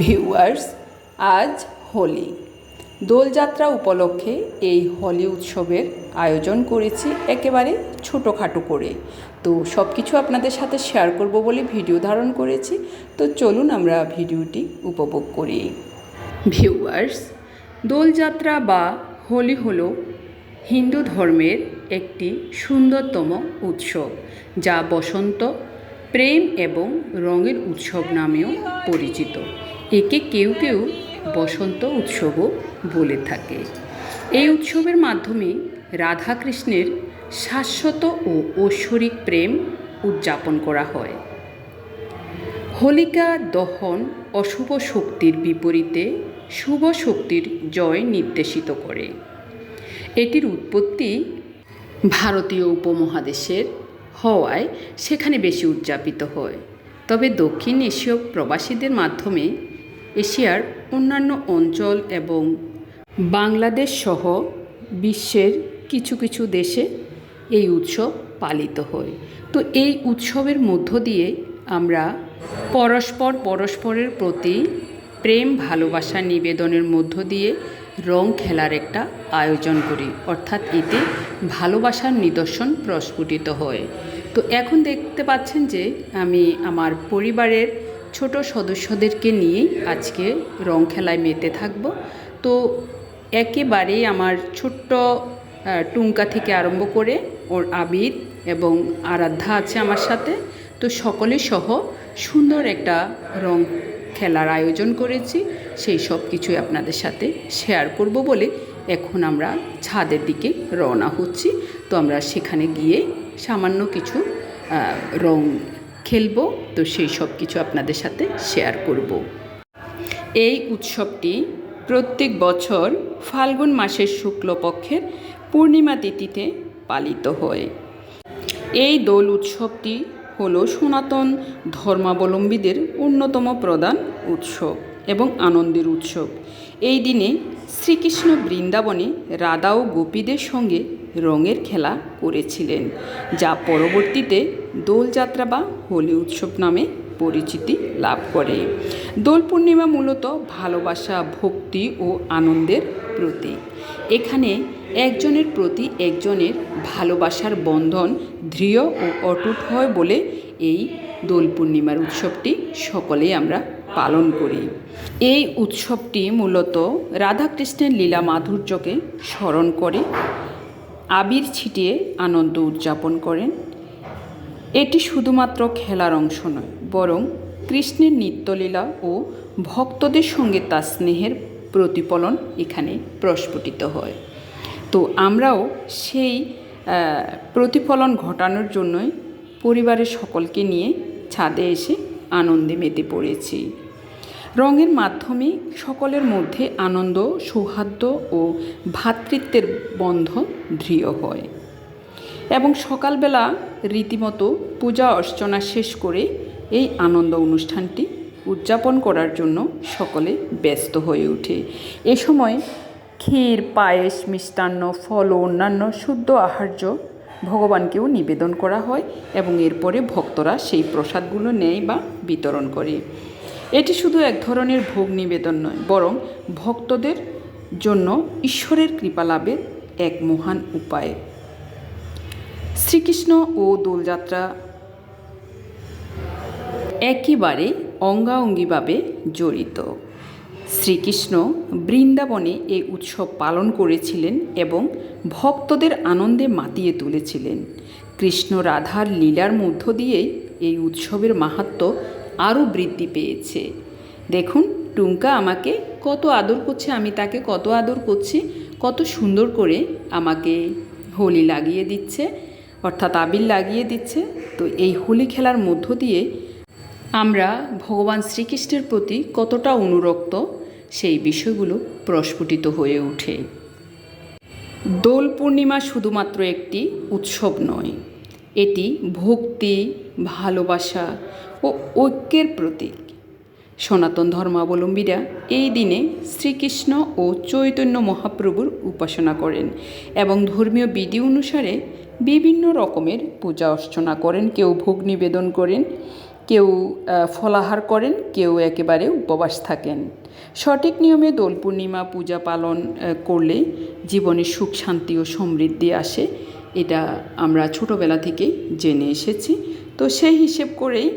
Viewers, আজ হোলি। দোলযাত্রা উপলক্ষে এই হোলি উৎসবের আয়োজন করেছি একেবারে ছোটোখাটো করে। তো সব কিছু আপনাদের সাথে শেয়ার করব বলে ভিডিও ধারণ করেছি। তো চলুন আমরা ভিডিওটি উপভোগ করি। ভিউয়ার্স, দোলযাত্রা বা হোলি হলো হিন্দু ধর্মের একটি সুন্দরতম উৎসব, যা বসন্ত, প্রেম এবং রঙের উৎসব নামেও পরিচিত। একে কেউ কেউ বসন্ত উৎসবও বলে থাকে। এই উৎসবের মাধ্যমে রাধাকৃষ্ণের শাশ্বত ও ঐশ্বরিক প্রেম উদযাপন করা হয়। হোলিকা দহন অশুভ শক্তির বিপরীতে শুভ শক্তির জয় নির্দেশিত করে। এটির উৎপত্তি ভারতীয় উপমহাদেশের হওয়ায় সেখানে বেশি উদযাপিত হয়। তবে দক্ষিণ এশীয় প্রবাসীদের মাধ্যমে এশিয়ার অন্যান্য অঞ্চল এবং বাংলাদেশ সহ বিশ্বের কিছু কিছু দেশে এই উৎসব পালিত হয়। তো এই উৎসবের মধ্য দিয়ে আমরা পরস্পর পরস্পরের প্রতি প্রেম, ভালোবাসা নিবেদনের মধ্য দিয়ে রং খেলার একটা আয়োজন করি। অর্থাৎ এতে ভালোবাসার নিদর্শন প্রস্ফুটিত হয়। তো এখন দেখতে পাচ্ছেন যে আমি আমার পরিবারের ছোট সদস্যদেরকে নিয়েই আজকে রং খেলায় মেতে থাকব। তো একেবারেই আমার ছোট্ট টুঙ্কা থেকে আরম্ভ করে ওর আবির এবং আরাধ্যা আছে আমার সাথে। তো সকলে সহ সুন্দর একটা রং খেলার আয়োজন করেছি। সেই সব কিছুই আপনাদের সাথে শেয়ার করব বলে এখন আমরা ছাদের দিকে রওনা হচ্ছি। তো আমরা সেখানে গিয়ে সামান্য কিছু রং খেলব, তো সেই সব কিছু আপনাদের সাথে শেয়ার করব। এই উৎসবটি প্রত্যেক বছর ফাল্গুন মাসের শুক্লপক্ষের পূর্ণিমা তিথিতে পালিত হয়। এই দোল উৎসবটি হল সনাতন ধর্মাবলম্বীদের অন্যতম প্রধান উৎসব এবং আনন্দের উৎসব। এই দিনে শ্রীকৃষ্ণ বৃন্দাবনে রাধা ও গোপীদের সঙ্গে রঙের খেলা করেছিলেন, যা পরবর্তীতে দোলযাত্রা বা হোলি উৎসব নামে পরিচিতি লাভ করে। দোল পূর্ণিমা মূলত ভালোবাসা, ভক্তি ও আনন্দের প্রতীক। এখানে একজনের প্রতি একজনের ভালোবাসার বন্ধন দৃঢ় ও অটুট হয় বলে এই দোল পূর্ণিমার উৎসবটি সকলেই আমরা পালন করি। এই উৎসবটি মূলত রাধাকৃষ্ণের লীলা মাধুর্যকে স্মরণ করে, আবির ছিটিয়ে আনন্দ উদযাপন করেন এটি শুধুমাত্র খেলার অংশ নয়, বরং কৃষ্ণের নিত্যলীলা ও ভক্তদের সঙ্গে তার স্নেহের প্রতিফলন এখানে প্রস্ফুটিত হয়। তো আমরাও সেই প্রতিফলন ঘটানোর জন্যই পরিবারের সকলকে নিয়ে ছাদে এসে আনন্দে মেতে পড়েছি। রঙের মাধ্যমে সকলের মধ্যে আনন্দ, সৌহার্দ্য ও ভ্রাতৃত্বের বন্ধন দৃঢ় হয়। এবং সকালবেলা রীতিমতো পূজা অর্চনা শেষ করে এই আনন্দ অনুষ্ঠানটি উদযাপন করার জন্য সকলে ব্যস্ত হয়ে ওঠে। এ সময় ক্ষীর, পায়েস, মিষ্টান্ন, ফল ও অন্যান্য শুদ্ধ আহার্য ভগবানকেও নিবেদন করা হয় এবং এরপরে ভক্তরা সেই প্রসাদগুলো নেয় বা বিতরণ করে। এটি শুধু এক ধরনের ভোগ নিবেদন নয়, বরং ভক্তদের জন্য ঈশ্বরের কৃপা লাভের এক মহান উপায়। শ্রীকৃষ্ণ ও দোলযাত্রা। একেবারে অঙ্গাঅঙ্গিভাবে জড়িত। শ্রীকৃষ্ণ বৃন্দাবনে এই উৎসব পালন করেছিলেন এবং ভক্তদের আনন্দে মাতিয়ে তুলেছিলেন। কৃষ্ণ রাধার লীলার মধ্য দিয়েই এই উৎসবের মাহাত্ম্য আরও বৃদ্ধি পেয়েছে। দেখুন টুঙ্কা আমাকে কত আদর করছে, আমি তাকে কত আদর করছি, কত সুন্দর করে আমাকে হোলি লাগিয়ে দিচ্ছে। অর্থাৎ আবির লাগিয়ে দিচ্ছে। তো এই হোলি খেলার মধ্য দিয়ে আমরা ভগবান শ্রীকৃষ্ণের প্রতি কতটা অনুরক্ত, সেই বিষয়গুলো প্রস্ফুটিত হয়ে ওঠে। দোল পূর্ণিমা শুধুমাত্র একটি উৎসব নয়, এটি ভক্তি, ভালোবাসা ও ঐক্যের প্রতীক। সনাতন ধর্মাবলম্বীরা এই দিনে শ্রীকৃষ্ণ ও চৈতন্য মহাপ্রভুর উপাসনা করেন এবং ধর্মীয় বিধি অনুসারে বিভিন্ন রকমের পূজা অর্চনা করেন, কেউ ভোগ নিবেদন করেন, কেউ ফলাহার করেন, কেউ একেবারে উপবাস থাকেন। সঠিক নিয়মে দোল পূর্ণিমা পূজা পালন করলে জীবনে সুখ, শান্তি ও সমৃদ্ধি আসে। এটা আমরা ছোটোবেলা থেকে জেনে এসেছি। তো সেই হিসেব করেই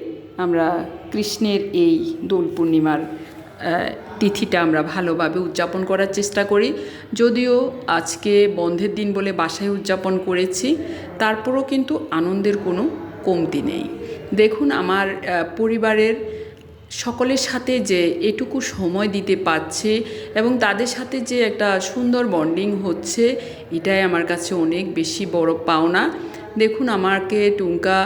আমরা কৃষ্ণের এই দোল পূর্ণিমার তিথিটা আমরা ভালোভাবে উদযাপন করার চেষ্টা করি। যদিও আজকে বন্ধের দিন বলে বাসায় উদযাপন করেছি, তারপরও কিন্তু আনন্দের কোনো কমতি নেই। দেখুন, আমার পরিবারের সকলের সাথে যে এটুকু সময় দিতে পারছে এবং তাদের সাথে যে একটা সুন্দর বন্ডিং হচ্ছে, এটাই আমার কাছে অনেক বেশি বড় পাওনা। দেখুন, আমাকে টুঙ্কা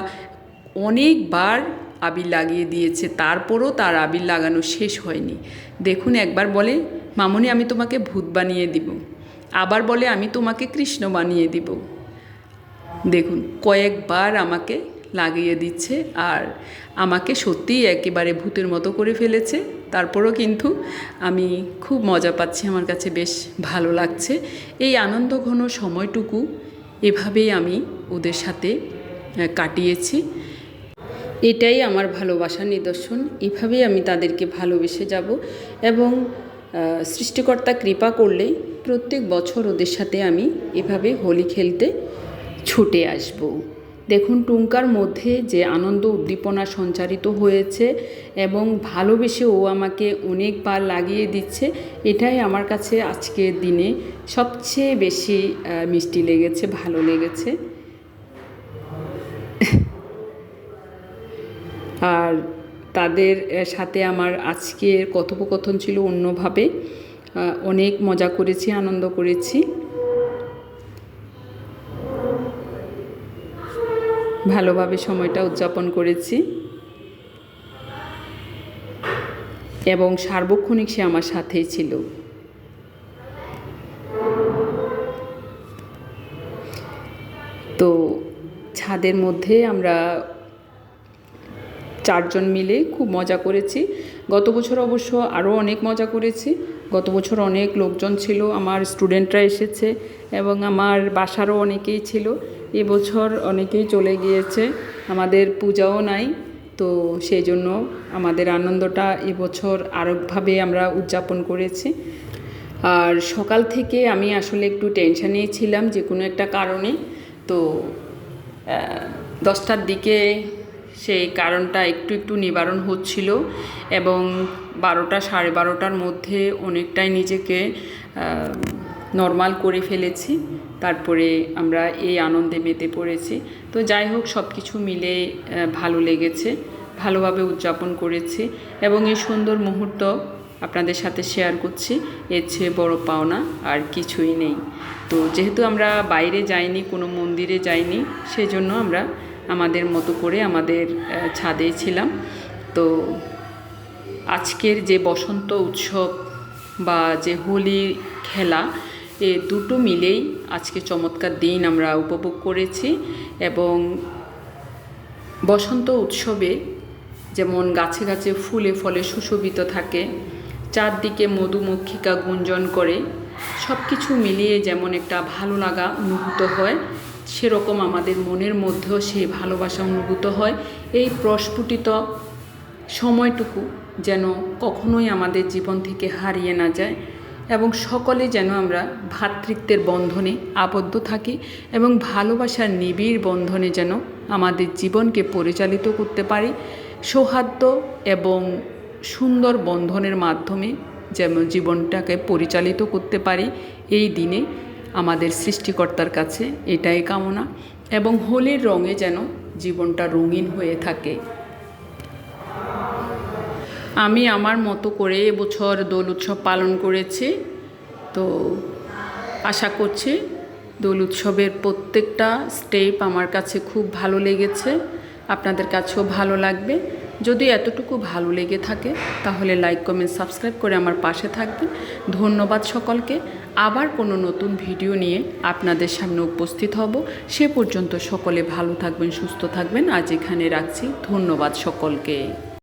অনেকবার আবির লাগিয়ে দিয়েছে, তারপরও তার আবির লাগানো শেষ হয়নি। দেখুন, একবার বলে, মামনি, আমি তোমাকে ভূত বানিয়ে দিব। আবার বলে, আমি তোমাকে কৃষ্ণ বানিয়ে দিব। দেখুন, কয়েকবার আমাকে লাগিয়ে দিচ্ছে আর আমাকে সত্যিই একেবারে ভূতের মতো করে ফেলেছে। তারপরও কিন্তু আমি খুব মজা পাচ্ছি, আমার কাছে বেশ ভালো লাগছে। এই আনন্দ ঘন সময়টুকু এভাবেই আমি ওদের সাথে কাটিয়েছি। এটাই আমার ভালোবাসার নিদর্শন। এভাবেই আমি তাদেরকে ভালোবেসে যাব এবং সৃষ্টিকর্তা কৃপা করলে প্রত্যেক বছর ওদের সাথে আমি এভাবে হোলি খেলতে ছুটে আসব। দেখুন টুঙ্কার মধ্যে যে আনন্দ উদ্দীপনা সঞ্চারিত হয়েছে এবং ভালোবেসে ও আমাকে অনেকবার লাগিয়ে দিচ্ছে, এটাই আমার কাছে আজকের দিনে সবচেয়ে বেশি মিষ্টি লেগেছে, ভালো লেগেছে। আর তাদের সাথে আমার আজকের কথোপকথন ছিল অন্যভাবে। অনেক মজা করেছি, আনন্দ করেছি। ভালোভাবে সময়টা উদযাপন করেছি। এবং সার্বক্ষণিক সে আমার সাথেই ছিল। তো ছাদের মধ্যে আমরা চারজন মিলে খুব মজা করেছি। গত বছর অবশ্য আরও অনেক মজা করেছি। গত বছর অনেক লোকজন ছিল, আমার স্টুডেন্টরা এসেছে এবং আমার বাসারও অনেকেই ছিল। এবছর অনেকেই চলে গিয়েছে, আমাদের পূজাও নাই। তো সেই জন্য আমাদের আনন্দটা এবছর আরেকভাবে আমরা উদযাপন করেছি। আর সকাল থেকে আমি আসলে একটু টেনশানেই ছিলাম যে কোনো একটা কারণে। তো দশটার দিকে সেই কারণটা একটু একটু নিবারণ হচ্ছিল এবং বারোটা, সাড়ে বারোটার মধ্যে অনেকটাই নিজেকে নর্মাল করে ফেলেছি। তারপরে আমরা এই আনন্দে মেতে পড়েছি। তো যাই হোক সব কিছু মিলে ভালো লেগেছে, ভালোভাবে উদযাপন করেছি এবং এই সুন্দর মুহূর্ত আপনাদের সাথে শেয়ার করছি। এর চেয়ে বড় পাওনা আর কিছুই নেই। তো যেহেতু আমরা বাইরে যাইনি, কোনো মন্দিরে যাইনি, সেজন্য আমরা আমাদের মতো করে আমাদের ছাদে ছিলাম। তো আজকের যে বসন্ত উৎসব বা যে হোলি খেলা, এ দুটো মিলেই আজকে চমৎকার দিন আমরা উপভোগ করেছি এবং বসন্ত উৎসবে যেমন গাছে গাছে ফুলে ফলে সুশোভিত থাকে, চারদিকে মধুমক্ষিকা গুঞ্জন করে সব কিছু মিলিয়ে যেমন একটা ভালো লাগা অনুভূত হয়। সেরকম আমাদের মনের মধ্যেও সেই ভালোবাসা অনুভূত হয়। এই প্রস্ফুটিত সময়টুকু যেন কখনোই আমাদের জীবন থেকে হারিয়ে না যায় এবং সকলে যেন আমরা ভ্রাতৃত্বের বন্ধনে আবদ্ধ থাকি এবং ভালোবাসার নিবিড় বন্ধনে যেন আমাদের জীবনকে পরিচালিত করতে পারি। সৌহার্দ্য এবং সুন্দর বন্ধনের মাধ্যমে যেমন জীবনটাকে পরিচালিত করতে পারি। এই দিনে আমাদের সৃষ্টিকর্তার কাছে এটাই কামনা এবং হোলির রঙে যেন জীবনটা রঙিন হয়ে থাকে। আমি আমার মতো করে এবছর দোল উৎসব পালন করেছি। তো আশা করছি দোল উৎসবের প্রত্যেকটা স্টেপ আমার কাছে খুব ভালো লেগেছে। আপনাদের কাছেও ভালো লাগবে। যদি এতটুকু ভালো লেগে থাকে, তাহলে লাইক কমেন্ট সাবস্ক্রাইব করে আমার পাশে থাকবেন। ধন্যবাদ সকলকে। আবার কোনো নতুন ভিডিও নিয়ে আপনাদের সামনে উপস্থিত হব। সে পর্যন্ত সকলে ভালো থাকবেন, সুস্থ থাকবেন। আজ এখানে রাখছি। ধন্যবাদ সকলকে।